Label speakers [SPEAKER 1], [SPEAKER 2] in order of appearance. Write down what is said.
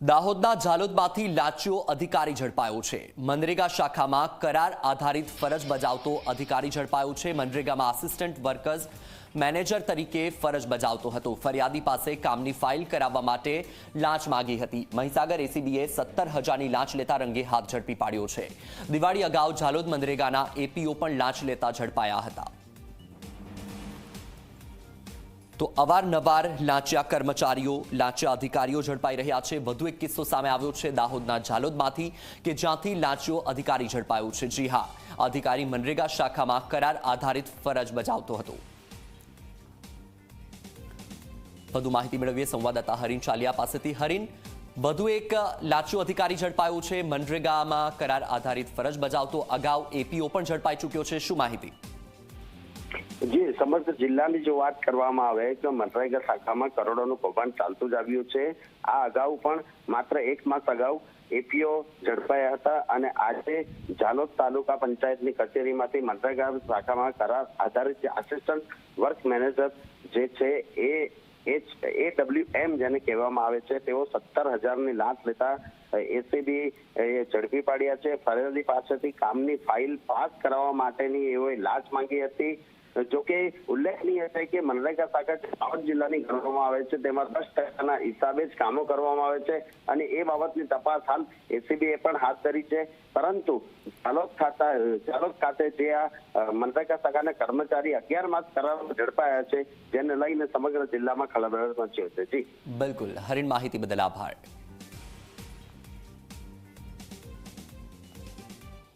[SPEAKER 1] દાહોદના ઝાલોદમાંથી લાચીઓ અધિકારી ઝડપાયો છે. મનરેગા શાખામાં કરાર આધારિત ફરજ બજાવતો અધિકારી ઝડપાયો છે. મનરેગામાં આસિસ્ટન્ટ વર્કર્સ મેનેજર તરીકે ફરજ બજાવતો હતો. ફરિયાદી પાસે કામની ફાઇલ કરાવવા માટે લાંચ માગી હતી. મહીસાગર એસીબીએ સત્તર હજારની લાંચ લેતા રંગે હાથ ઝડપી પાડ્યો છે. દિવાળી અગાઉ ઝાલોદ મનરેગાના એપીઓ પણ લાંચ લેતા ઝડપાયા હતા. તો અવારનવાર લાંચિયા કર્મચારીઓ, લાંચિયા અધિકારીઓ ઝડપાઈ રહ્યા છે. વધુ એક કિસ્સો સામે આવ્યો છે દાહોદના ઝાલોદમાંથી, કે જ્યાંથી લાંચિયો અધિકારી ઝડપાયો છે. જી હા, અધિકારી મનરેગા શાખામાં કરાર આધારિત ફરજ બજાવતો હતો. વધુ માહિતી મેળવીએ સંવાદદાતા હરીન ચાલિયા પાસેથી. હરીન, વધુ એક લાંચ્યો અધિકારી ઝડપાયો છે. મનરેગામાં કરાર આધારિત ફરજ બજાવતો અગાઉ એપીઓ પણ ઝડપાઈ ચૂક્યો છે. શું માહિતી?
[SPEAKER 2] જી, સમગ્ર જિલ્લાની જો વાત કરવામાં આવે તો મનરેગા શાખામાં કરોડોનું કૌભાંડ ચાલતું જ આવ્યું છે. આ અગાઉ પણ માત્ર એક માસ અગાઉ એપીઓ ઝડપાયા હતા અને આજે જાલોદ તાલુકા પંચાયતની કચેરીમાંથી મનરેગા શાખામાં કરાર આધારિત જે આસિસ્ટન્ટ વર્ક મેનેજર જે છે એ એ ડબલ્યુ એમ જેને કહેવામાં આવે છે, તેઓ સત્તર હજારની લાંચ લેતા એસીબી ઝડપી પાડ્યા છે. ફરિયાદી પાસેથી કામની ફાઇલ પાસ કરાવવા માટેની એઓએ લાંચ માંગી હતી. જોકે ઉલ્લેખનીય છે કે મનરેગા સાગર દાહોદ જિલ્લાની ગણવામાં આવે છે, તેમાં દસ ટકાના હિસાબે જ કામો કરવામાં આવે છે અને એ બાબતની તપાસ હાલ એસીબીએ પણ હાથ ધરી છે. પરંતુ ચાલોદ ખાતા, ચાલોદ ખાતે જે આ મનરેગા શાખાના કર્મચારી અગિયાર માસ કરાર ઝડપાયા છે, જેને લઈને સમગ્ર જિલ્લામાં ખળભળાટ મચ્યો છે. જી.
[SPEAKER 1] બિલકુલ. હરીન માહિતી બદલ આભાર.